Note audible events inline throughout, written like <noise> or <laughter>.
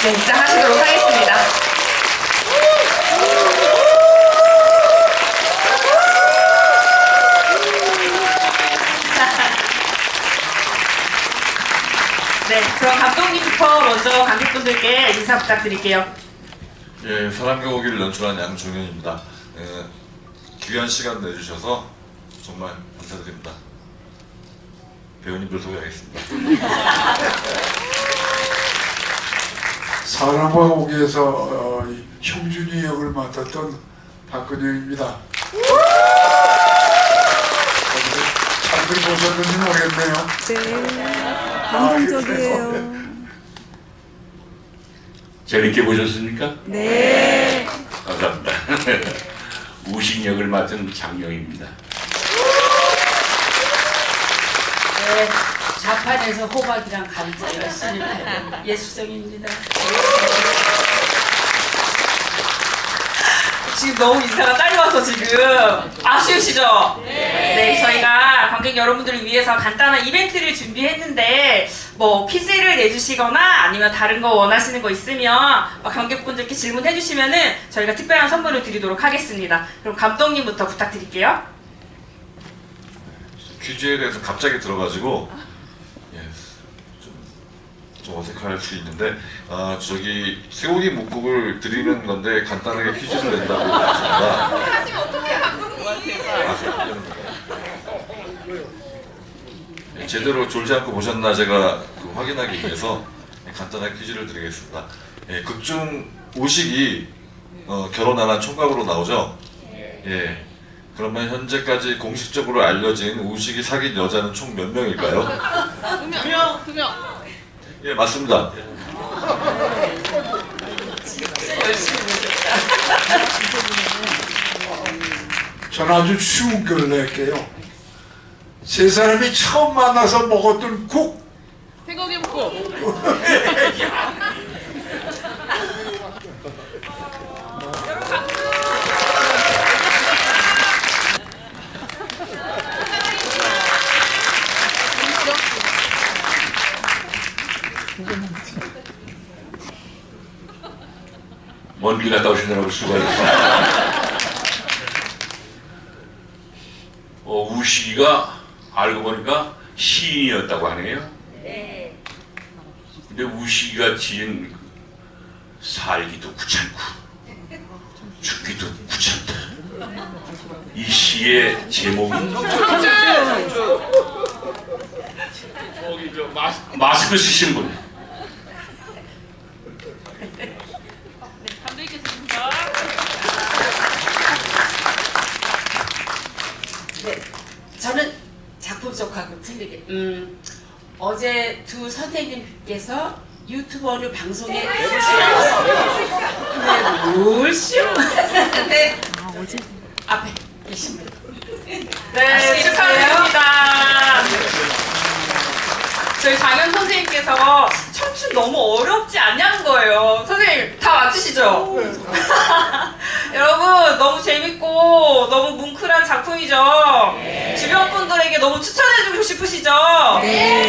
네, 입장하시도록 하겠습니다. 네, 그럼 감독님부터 먼저 관객분들께 인사 부탁드릴게요. 예, 사랑과 오기를 연출한 양종현입니다. 예, 귀한 시간 내주셔서 정말 감사드립니다. 배우님들 소개하겠습니다. <laughs> 사랑과 오기에서 어, 이 형준이 역을 맡았던 박근영입니다. 잘들 보셨는지 모르겠네요. 네, 감동적이에요. 재밌게 보셨습니까? 네. 감사합니다. <laughs> 우식 역을 맡은 장영입니다. 네, 자판에서 호박이랑 감자 열심히 팔는 예수성입니다. 지금 너무 인사가 딸려와서 지금 아쉬우시죠? 네. 저희가 관객 여러분들을 위해서 간단한 이벤트를 준비했는데 뭐 퀴즈를 내주시거나 아니면 다른 거 원하시는 거 있으면 어, 관객분들께 질문해 주시면은 저희가 특별한 선물을 드리도록 하겠습니다. 그럼 감독님부터 부탁드릴게요. 퀴즈에 대해서 갑자기 들어가지고 좀 어색할 수 있는데 아 저기 쇠고기 묵국을 드리는 건데 간단하게 퀴즈를 낸다고 하십니다. 하시면 어떡해요, 감독님? 예, 제대로 졸지 않고 보셨나 제가 그 확인하기 위해서 간단한 퀴즈를 드리겠습니다. 예, 극중 오식이 어, 결혼 안 한 총각으로 나오죠? 예. 그러면 현재까지 공식적으로 알려진 우식이 사귄 여자는 총 몇 명일까요? 두 명. 두 명. 예, 맞습니다. 저는 아주 쉬운 걸 낼게요. 세 사람이 처음 만나서 먹었던 국. 쇠고기 묵 <laughs> <laughs> <laughs> 먼길 갔다 오시느라고 수고하셨습니다. 어, 우식이가 알고 보니까 시인이었다고 하네요. 네. 근데 우식이가 지은 살기도 귀찮고 죽기도 귀찮다. 이 시의 제목은 마스, 마스크 쓰신 분. 감독님께서입니다. 네, 저는 작품 틀리게 음, 어제 두 선생님께서 유튜버를 방송에 출연해서 물쇼 네, 아, 어제 앞에 계신 분 네, 축하드립니다. 저희 장현 선생님께서 청춘 너무 어렵지 않냐는 거예요. 선생님 다 맞추시죠? 여러분 너무 재밌고 너무 뭉클한 작품이죠? 주변 분들에게 너무 추천해주고 싶으시죠?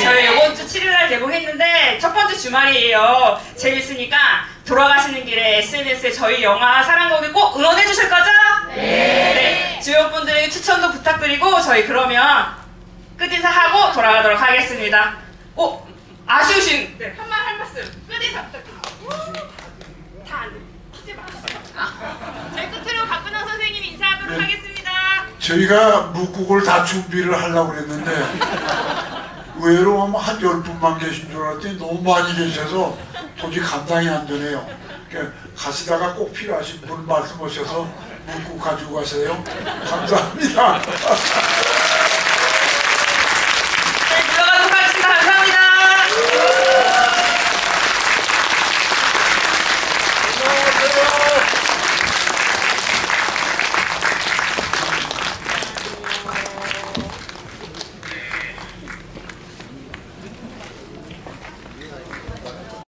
저희 이번 주 7일날 개봉했는데 첫 번째 주말이에요. 재밌으니까 돌아가시는 길에 SNS에 저희 영화 사랑곡이 꼭 응원해 주실 거죠? 네. 주변 분들에게 추천도 부탁드리고 저희 그러면 끝인사 하고 돌아가도록 하겠습니다. 어? 아쉬우신 네, 한말할 말씀 끝인사 부탁드립니다. 다안 돼. 이제 맞았어요. 저희 끝으로 박근호 선생님 인사 하겠습니다. 저희가 묵국을 다 준비를 하려고 그랬는데 의외로 뭐한 열 분만 계신 줄 알았더니 너무 많이 계셔서 도저히 감당이 안 되네요. 가시다가 꼭 필요하신 분 말씀하셔서 묵국 가지고 가세요. 감사합니다.